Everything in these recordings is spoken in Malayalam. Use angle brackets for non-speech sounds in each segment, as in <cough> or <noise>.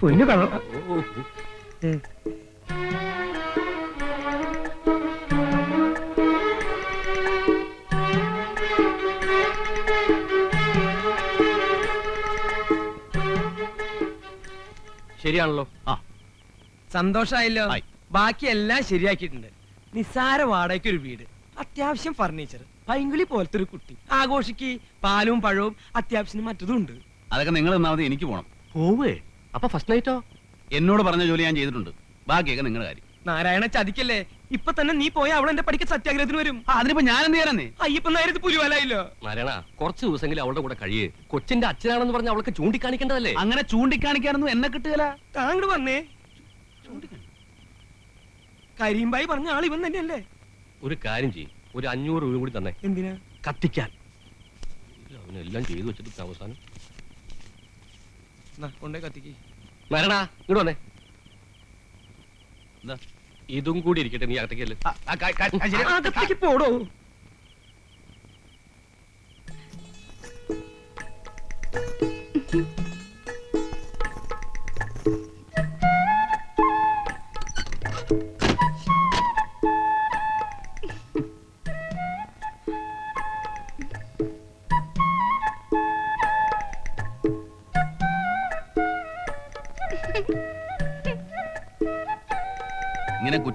പൊന്നു കള്ള ശരിയാണല്ലോ. ആ. സന്തോഷായല്ലോ. ആയി. ബാക്കി എല്ലാം ശരിയാക്കിയിട്ടുണ്ട്. നിസ്സാര വാടകയ്ക്ക് ഒരു വീട് അത്യാവശ്യം ഫർണിച്ചർ പൈങ്കുളി പോലത്തെ ഒരു കുട്ടി. ആഘോഷിക്ക് പാലും പഴവും അത്യാവശ്യത്തിന് മറ്റതും ഉണ്ട്. അതൊക്കെ നിങ്ങൾ തന്നാൽ എനിക്ക് പോണം. പോവേ. അപ്പൊ ഫസ്റ്റ് നൈറ്റോ എന്നോട് പറഞ്ഞ ജോലി ഞാൻ ചെയ്തിട്ടുണ്ട്. ബാക്കിയൊക്കെ നിങ്ങളുടെ കാര്യം. നാരായണ ചതിക്കല്ലേ? ഇപ്പൊ തന്നെ നീ പോയ അവൾ എന്റെ പഠിക്ക സത്യാഗ്രഹത്തിന് വരും. അതിനിപ്പോ ഞാൻ എന്ത് ചെയ്യാനേ അയ്യപ്പൻ നേരത്ത് പുലിവലായില്ലോ. നാരായണ കുറച്ച് ദിവസമെങ്കിലും അവളുടെ കൂടെ കഴിയേ. കൊച്ചിന്റെ അച്ഛനാണെന്ന് പറഞ്ഞ അവൾക്ക് ചൂണ്ടിക്കാണിക്കേണ്ടതല്ലേ? അങ്ങനെ ചൂണ്ടിക്കാണിക്കാനൊന്നും എന്നെ കിട്ടുകല. താങ്കൾ വന്നേ. കരീംബായി പറഞ്ഞ ആൾ ഇവൻ തന്നെയല്ലേ? ഒരു കാര്യം ചെയ്യും. ഒരു അഞ്ഞൂറ് രൂപ കൂടി തന്നെ. എന്തിനാ? കത്തിക്കാൻ. അവനെല്ലാം ചെയ്തു വെച്ചിട്ട് അവസാനം. കൊണ്ടേ കത്തിക്ക്. ഇങ്ങോട്ട് വന്നേ. ഇതും കൂടി ഇരിക്കട്ടെ നീ അകത്തേക്കല്ലേ പോടോ.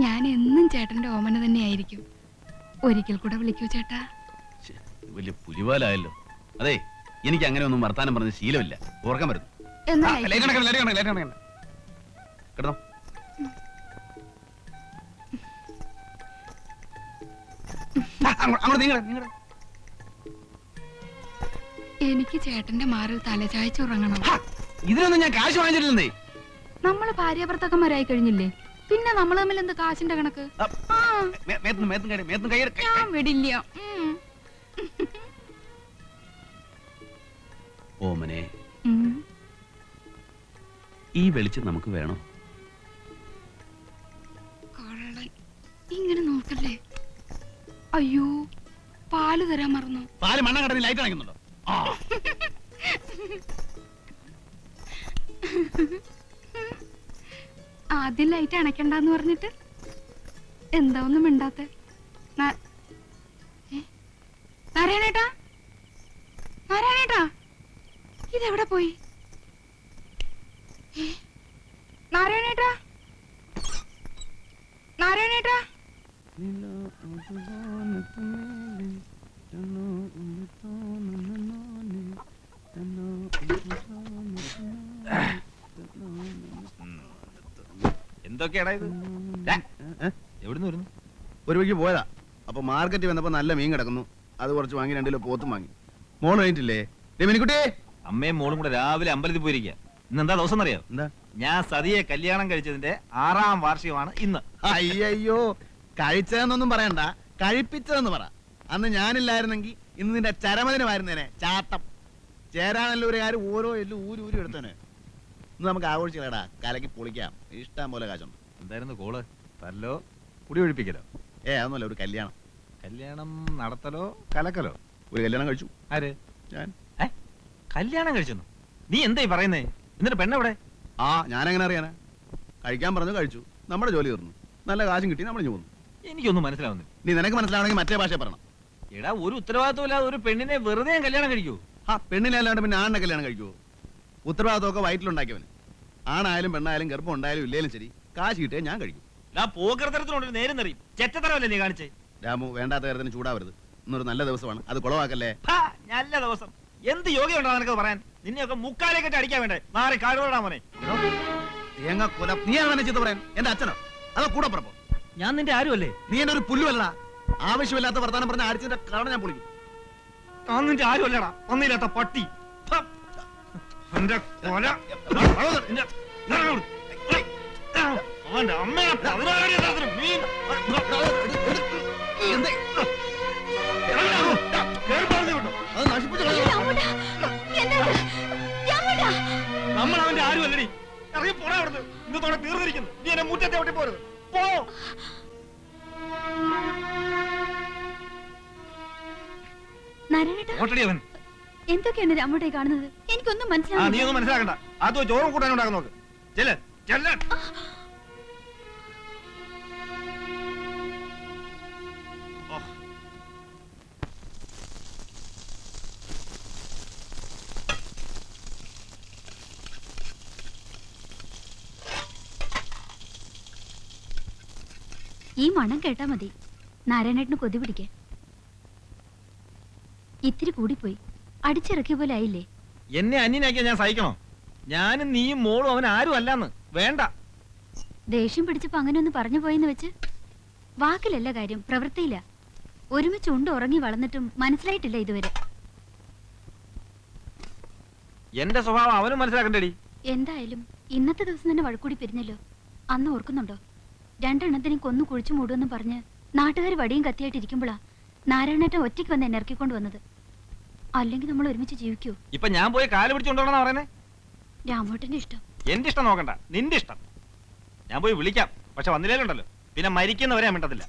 ഞാൻ എന്നും ചേട്ടന്റെ ഓമന തന്നെയായിരിക്കും. ഒരിക്കൽ കൂടെ വിളിക്കൂ ചേട്ടാ. വലിയ പുലിവാലായല്ലോ. അതെ എനിക്ക് അങ്ങനെ ഒന്നും വർത്താനം പറഞ്ഞ ശീലമില്ല. ഓർക്കാൻ വരുന്നു എന്നാ ആ, ലൈറ്റ് അണയ്ക്കണം, ലൈറ്റ് അണയ്ക്കണം, ലൈറ്റ് അണയ്ക്കണം. കിടന്നോ. ആ, അങ്ങോട്ട് അങ്ങോട്ട് നീങ്ങടാ, നീങ്ങടെ. എനിക്ക് ചേട്ടന്റെ മാറിൽ തലചായ്ച്ചുറങ്ങണം ഹാ, ഇതിനൊന്നും ഞാൻ കാശ് വാങ്ങിച്ചിട്ടില്ലെന്നേ. നമ്മൾ ഭാര്യാഭർത്താക്കന്മാരായി കഴിഞ്ഞില്ലേ? പിന്നെ നമ്മൾ തമ്മിൽ എന്ത് കാശിന്റെ കണക്ക്? ആ, ഞാൻ വിടില്ല. ഉം. ഓമനെ ഉം. ഈ വെളിച്ചം നമുക്ക് വേണോ? കള്ളൻ. ഇങ്ങനെ നോക്കല്ലേ? അയ്യോ പാൽ തരാൻ മറന്നു. പാൽ മണ്ണ കടന്ന് ലൈറ്റ് അണയ്ക്കുന്നുണ്ടോ? ആ. <laughs> ആദ്യം ലൈറ്റ് അണയ്ക്കണ്ടെന്ന് പറഞ്ഞിട്ട്? എന്താ ഒന്നും മിണ്ടാത്തെ? നാരായണേട്ടാ? നാരായണേട്ടാ? ഇതെവിടെ പോയി? നാരായണേട്ടാ? നാരായണേട്ടാ? എന്തൊക്കെയാടാ ഇത്? എവിടുന്ന് വരുന്നു? ഒരു വഴിക്ക് പോയതാ. അപ്പൊ മാർക്കറ്റ് വന്നപ്പോ നല്ല മീൻ കിടക്കുന്നു. അത് കുറച്ച് വാങ്ങി രണ്ടിലോ പോത്തും വാങ്ങി. മോൾ കഴിഞ്ഞിട്ടില്ലേ രമിനിക്കുട്ടി അമ്മയും മോളും കൂടെ രാവിലെ അമ്പലത്തിൽ പോയിരിക്കുക ഇന്ന് എന്താ ദിവസം എന്നറിയാം? എന്താ? ഞാൻ സതിയെ കല്യാണം കഴിച്ചതിന്റെ ആറാം വാർഷികമാണ് ഇന്ന്. അയ്യോ കഴിച്ചതെന്നൊന്നും പറയണ്ട. കഴിപ്പിച്ചതെന്ന് പറ. അന്ന് ഞാനില്ലായിരുന്നെങ്കിൽ ഇന്ന് നിന്റെ ചരമദിനമായിരുന്നേനെ ചാട്ടം. ചേരാനല്ലൂരുകാർ ഓരോ എല്ലും ഊരി ഊരി എടുത്തേനെ. ഇന്ന് നമുക്ക് ആഘോഷിക്കലടാ. കലക്കി പൊളിക്കാം. ഇഷ്ടം പോലെ കാശുണ്ട്. എന്തായിരുന്നു കോൾ? തല്ലോ? കുടി ഒഴിപ്പിക്കലോ? ഏ അതൊന്നുമല്ല ഒരു കല്യാണം. കല്യാണം നടത്തലോ കലക്കലോ? ഒരു കല്യാണം കഴിച്ചു. ആര്? ഞാൻ. ഏ? കല്യാണം കഴിച്ചെന്നു? നീ എന്തായി പറയുന്നേ? എന്നിട്ട് പെണ്ണെവിടെ ആ ഞാനെങ്ങനെ അറിയാനാ? കഴിക്കാൻ പറഞ്ഞു കഴിച്ചു. നമ്മുടെ ജോലി തീർന്നു. നല്ല കാശും കിട്ടി നമ്മൾ പോന്നു. എനിക്കൊന്നും മനസ്സിലാവുന്നു നീ നിനക്ക് മനസ്സിലാവണമെങ്കിൽ മറ്റേ ഭാഷ പറയണം. എടാ ഒരു ഉത്തരവാദിത്വം ഇല്ലാതെ ഒരു പെണ്ണിനെ വെറുതെ ഞാൻ കല്യാണം കഴിക്കൂ ആ പെണ്ണിനെ അല്ലാണ്ട് പിന്നെ ആണിനെ കല്യാണം കഴിക്കുവോ? ഉത്തരവാദിത്തമൊക്കെ വയറ്റിലുണ്ടാക്കിയവന്. ആണായാലും പെണ്ണായാലും ഗർഭം ഉണ്ടായാലും ഇല്ലേലും ശരി. കാശ് കിട്ടിയാൽ ഞാൻ കഴിക്കും ഞാൻ പോകൃതരത്തിനോട് നേരം നിറയും ചെറ്റത്തരമല്ലേ നീ കാണിച്ചേ രാമു വേണ്ടാത്ത കാര്യത്തിന് ചൂടാവരുത് ഇന്നൊരു നല്ല ദിവസമാണ് അത് കുളവാക്കല്ലേ ഹാ, നല്ല ദിവസം എന്ത് യോഗ്യുണ്ടോ നിനക്ക് പറയാൻ നിന്നെയൊക്കെ മുക്കാലെ കെട്ടി അടിക്കാൻ വേണ്ടേ മാറി കാടുകൊള്ളാ മോനെ തേങ്ങ കൊല നീ അങ്ങനെ ചെയ്ത് പറയാൻ എന്റെ അച്ഛനോ അതോ കൂടെ പറപ്പോ ഞാൻ നിന്റെ ആരുമല്ലേ നീ എന്നെ ഒരു പുല്ലുമല്ല ആവശ്യമില്ലാത്ത വർത്താനം പറഞ്ഞ അടിച്ചിന്റെ കാരണം ഞാൻ പൊളിക്കും ഞാൻ നിന്റെ ആരുമല്ലടാ ഒന്നില്ലാത്ത പട്ടി ഹാ. എന്റെ കൊല നിന്റെ- അവന്റെ അമ്മയെ പതിനാറ് തരത്തിലും മീൻ. അത് നശിപ്പിച്ചു. നമ്മൾ അവന്റെ ആരുമല്ലടി. ഇറങ്ങി പോടാ അവിടുന്ന്. ഇന്നത്തോടെ തീർന്നിരിക്കുന്നു. നീ എന്നെ മുറ്റത്തെ ഒട്ടി പോരുത്. പോ. ഓട്ടടി അവൻ. എന്തൊക്കെയാണ് രാമുടെ കാണുന്നത്? എനിക്കൊന്നും ആ നീ ഒന്നും മനസ്സിലാക്കണ്ട. അത് ചോറും കൂട്ടാൻ ഉണ്ടാക്കാൻ നോക്ക്. ചെല്ല് ചെല്ല്. ഈ മണം കേട്ടാ മതി. നാരായണേട്ടന് കൊതി പിടിക്കാൻ. ഇത്തിരി കൂടിപ്പോയി. അടിച്ചിറക്കിയ പോലെ ആയില്ലേ? എന്നെ അന്യനാക്കിയാ ഞാൻ സഹിക്കണോ? ഞാനും നീയും മോളും അവൻ ആരും അല്ലാന്ന്. വേണ്ട. ദേഷ്യം പിടിച്ചപ്പോ അങ്ങനെ ഒന്ന് പറഞ്ഞു പോയെന്ന് വെച്ച്. വാക്കിലല്ല കാര്യം പ്രവൃത്തിയില്ല. ഒരുമിച്ച് ഉണ്ട് ഉറങ്ങി വളർന്നിട്ടും മനസ്സിലായിട്ടില്ല ഇതുവരെ. എന്റെ സ്വഭാവം അവനും മനസ്സിലാക്കണ്ടേടി. എന്തായാലും ഇന്നത്തെ ദിവസം തന്നെ വഴക്കൂടി പിരിഞ്ഞല്ലോ. അന്ന് ഓർക്കുന്നുണ്ടോ? രണ്ടെണ്ണത്തിനും കൊന്നു കുഴിച്ചു മൂടുമെന്ന് പറഞ്ഞ് നാട്ടുകാർ വടിയും കത്തിയായിട്ട് ഇരിക്കുമ്പോഴാ നാരായണേട്ടൻ ഒറ്റയ്ക്ക് വന്ന് എന്നെ ഇറക്കിക്കൊണ്ട് വന്നത്. അല്ലെങ്കിൽ നമ്മൾ ഒരുമിച്ച് ജീവിക്കൂ. ഇപ്പൊ ഞാൻ പോയി കാൽ പിടിച്ചോണ്ടോണെന്നാ പറയുന്നേ? രാമോട്ടന്റെ ഇഷ്ടം. എന്റെ ഇഷ്ടം നോക്കണ്ട. നിന്റെ ഇഷ്ടം. ഞാൻ പോയി വിളിക്കാം. പക്ഷെ വന്നില്ലേലുണ്ടല്ലോ. പിന്നെ മരിക്കുന്നവരെ ഞാൻ മിണ്ടത്തില്ല.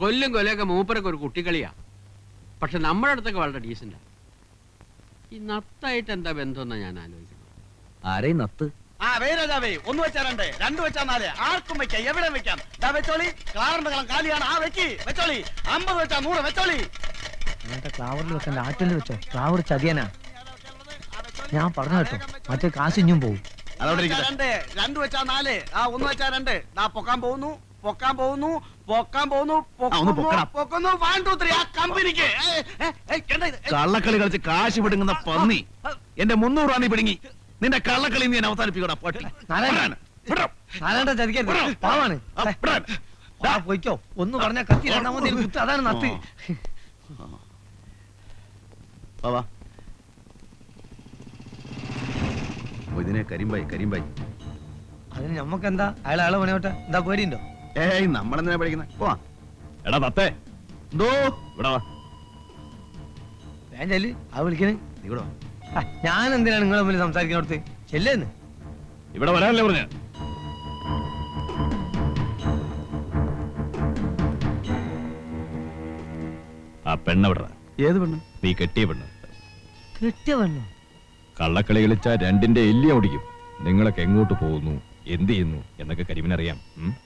കൊല്ലും കൊലയൊക്കെ മൂപ്പരൊക്കെ ഒരു കുട്ടിക്കളിയാ. പക്ഷെ നമ്മുടെ അടുത്തൊക്കെ വളരെ ഡീസന്റാ ഈ നത്തായിട്ട് എന്താ ബന്ധമെന്നാ ഞാൻ ആലോചിക്കുന്നത്? ആരേ നത്ത്? ആ വേരാജാവേ ഒന്ന് വെച്ചാ രണ്ട്. രണ്ട് വെച്ചാ നാല്. ആർക്കും വെക്കാം എവിടെ വെക്കാം. ദാ വെച്ചോളി. ക്ലാറിന്റെ കളം കാലിയാണ്. ആ വെക്കി. വെച്ചോളി. അമ്പത് വെച്ചാ നൂറ്. വെച്ചോളി. അങ്ങനത്തെ ക്ലാവറിൽ വെക്കണ്ട ആറ്റിൽ വെച്ചോ? ക്ലാവർ ചതിയനാ. ഞാൻ പറഞ്ഞു കേട്ടോ. മറ്റേ കാശ് ഇഞ്ഞും പോവും രണ്ട് വെച്ചാ നാല്. ആ ഒന്ന് വെച്ചാ രണ്ട്. ദാ പൊക്കാൻ പോകുന്നു. പൊക്കാൻ പോകുന്നു പൊക്കാൻ പോകുന്നു ആ, ഒന്ന് പൊക്കടാ. പൊക്കുന്നു. വൺ ടു ത്രീ ആ കമ്പനിക്ക്. കള്ളക്കളി കളിച്ച് കാശ് പിടുങ്ങുന്ന പന്നി. എന്റെ മുന്നൂറ് നീ പിടുങ്ങി. നിന്റെ കള്ളക്കളി നീ അവസാനിപ്പിക്കടാ പട്ടി. നാരായണ. വിടടാ. നാരായണ ചതിക്കരുത്. പാവാണ്. ആ, വിടടാ. ദാ, പോയിക്കോ. ഒന്ന് പറഞ്ഞ കത്തി അതാണ് നത്ത്. വാ, വാ. ഇതിനെ കരിമ്പായി കരിമ്പായി. അതിന് ഞമ്മക്ക് എന്താ അയാൾ അയാളെ പണിയോട്ടെ? എന്താ പേടിയുണ്ടോ? ഏയ് നമ്മളെന്തിനാ പഠിക്കുന്നത് പോവാ. എടാ തത്തേ. എന്തോ? ഇവിടെ വാ. ചെല്ല് ആ വിളിക്കണേ. നീ ഇവിടെ വാ. ഞാൻ എന്തിനാണ് നിങ്ങളെ മുമ്പിൽ സംസാരിക്കുന്നോടത്ത് ചെല്ലേന്ന്. ഇവിടെ വരാനല്ലേ പറഞ്ഞ? ആ പെണ്ണെവിട ഏത് പെണ്ണ്? നീ കെട്ടിയ പെണ്ണ്. കെട്ടിയ പെണ്ണ്? കള്ളക്കളി കളിച്ച രണ്ടിന്റെ എല്ലിയ ഓടിക്കും നിങ്ങളൊക്കെ എങ്ങോട്ട് പോകുന്നു? എന്ത് ചെയ്യുന്നു? എന്നൊക്കെ കരിമിനറിയാം. ഉം?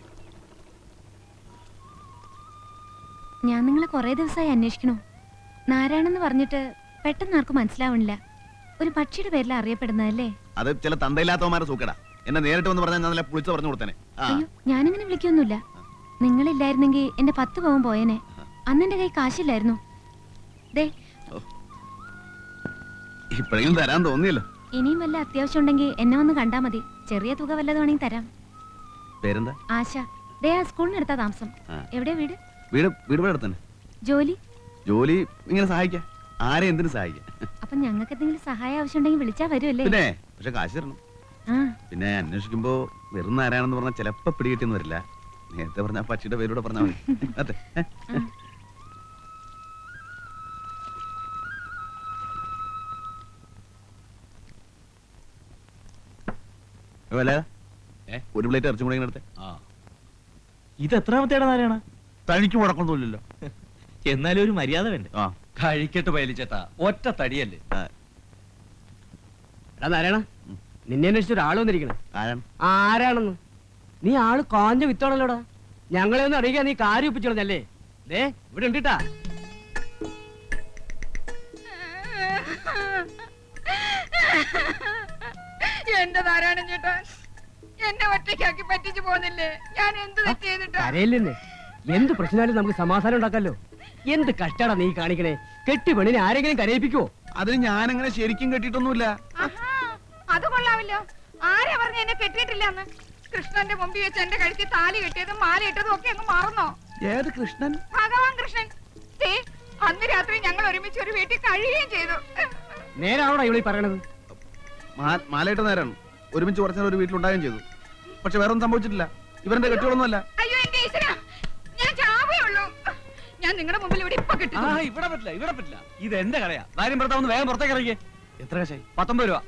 ഞാൻ നിങ്ങളെ കുറേ ദിവസമായി അന്വേഷിക്കണു. നാരായണെന്ന് പറഞ്ഞിട്ട് പെട്ടെന്ന് ആർക്കും മനസ്സിലാവണില്ല. ഒരു പക്ഷിയുടെ പേരിൽ അറിയപ്പെടുന്നതല്ലേ? അത് ചില തന്തയില്ലാത്തവന്മാരെ സൂക്കടാ. എന്നെ നേരിട്ട് വന്ന് പറഞ്ഞാൽ ഞാൻ നല്ല പുളിച്ച് പറഞ്ഞു കൊടുത്തേനെ. ആ. അയ്യോ ഞാനങ്ങനെ വിളിക്കൊന്നുമില്ല. നിങ്ങളില്ലായിരുന്നെങ്കിൽ എന്റെ പത്ത് പവൻ പോയേനെ. അന്ന് എന്റെ കൈ കാശില്ലായിരുന്നു. ദേ ഇപ്പോഴെങ്കിലും തരാൻ തോന്നിയല്ലോ. ഇനിയും വല്ല അത്യാവശ്യം ഉണ്ടെങ്കിൽ എന്നെ വന്ന് കണ്ടാ മതി. ചെറിയ തുക വല്ലതും വേണമെങ്കിൽ തരാം. പേരെന്താ? ആശ. ദേ ആ സ്കൂളിനടുത്താ താമസം. ആ. എവിടെയാ വീട്? വീട് വീട് ഇവിടെ തന്നെ. ജോലി? ജോലി ഇങ്ങനെ സഹായിക്കാം. ആരെ എന്തിനു സഹായിക്കാം? അപ്പൊ ഞങ്ങൾക്ക് എന്തെങ്കിലും സഹായം ആവശ്യമുണ്ടെങ്കിൽ വിളിച്ചാ വരുമല്ലേ പിന്നെ പക്ഷെ കാശ് തരണം. ആ. പിന്നെ അന്വേഷിക്കുമ്പോ വെറും ആരാണെന്ന് പറഞ്ഞാൽ ചിലപ്പോ പിടികിട്ടിന്ന് വരില്ല. നേരത്തെ പറഞ്ഞ ആ പക്ഷിയുടെ പേരൂടെ പറഞ്ഞാൽ മതി. അതെ? ഒരു പ്ലേറ്റ് ഇറച്ചും കൂടെ ഇങ്ങനെ എടുത്തേ. ഇത് എത്രാമത്തെ നാരായണ? തനിക്ക് മുടക്കൊന്നുമില്ലല്ലോ എന്നാലും ഒരു മര്യാദ വേണ്ടേ? ആ. കഴിക്കട്ടെ പയലിച്ചേട്ടാ ഒറ്റ തടിയല്ലേ? എടാ നാരായണ നിന്നെ അന്വേഷിച്ച് ഒരാൾ വന്നിരിക്കണേ. ആരാണ്? ആരാണെന്ന്? നീ ആൾ കാഞ്ഞ വിത്താണല്ലോടാ ഞങ്ങളെ ഒന്ന് അറിയിക്കാൻ നീ കാര്യം ഒപ്പിച്ചോളഞ്ഞല്ലേ? ദേ ഇവിടെ ഉണ്ടിട്ടാ. എന്റെ നാരായണൻ ചേട്ടാ എന്നെ ഒറ്റയ്ക്കാക്കി പറ്റിച്ചു പോന്നില്ലേ ഞാൻ എന്ത് തെറ്റ് ചെയ്തിട്ടാ? കരയില്ലെന്ന്. എന്ത് പ്രശ്നമായാലും നമുക്ക് സമാധാനം ഉണ്ടാക്കാലോ? എന്ത് കഷ്ടാടാ നീ കാണിക്കണേ? കെട്ടി പെണ്ണിനെ ആരെങ്കിലും കരയിപ്പിക്കുവോ? അതിന് ഞാനങ്ങനെ ശരിക്കും കെട്ടിട്ടൊന്നുമില്ല ആഹാ, അത് കൊള്ളാമല്ലോ. ആരാ പറഞ്ഞ എന്നെ കെട്ടിയിട്ടില്ല എന്ന് കൃഷ്ണന്റെ മുമ്പിൽ വെച്ച് എന്റെ കഴുത്തിൽ താലി കെട്ടിയതും മാല ഇട്ടതും ഒക്കെ അങ്ങ് മറന്നോ? ഏത് കൃഷ്ണൻ? ഭഗവാൻ കൃഷ്ണൻ. ദേ, അന്ന് രാത്രി ഞങ്ങൾ ഒരുമിച്ച് ഒരു വീട്ടിൽ കഴിയുകയും ചെയ്തു. നേരാണോടാ ഇവിടെ പറയണത്. മാ- മാലയിട്ട നേരാണ്. ഒരുമിച്ച് കുറച്ചു നേരം ഒരു വീട്ടിലുണ്ടാകുകയും ചെയ്തു. പക്ഷെ വേറൊന്നും സംഭവിച്ചിട്ടില്ല. ഇവരുടെ കെട്ടികളൊന്നുമല്ല ഞാൻ നിങ്ങളുടെ മുമ്പിൽ ഇവിടെ ഇപ്പൊ കിട്ടും ഇവിടെ പറ്റില്ല ഇവിടെ പറ്റില്ല. ഇത് എന്റെ കടയാ. കാര്യം ഭർത്താവ് വേഗം പുറത്തേക്ക് ഇറങ്ങിയേ എത്ര കാശായി? പത്തൊമ്പത് രൂപ.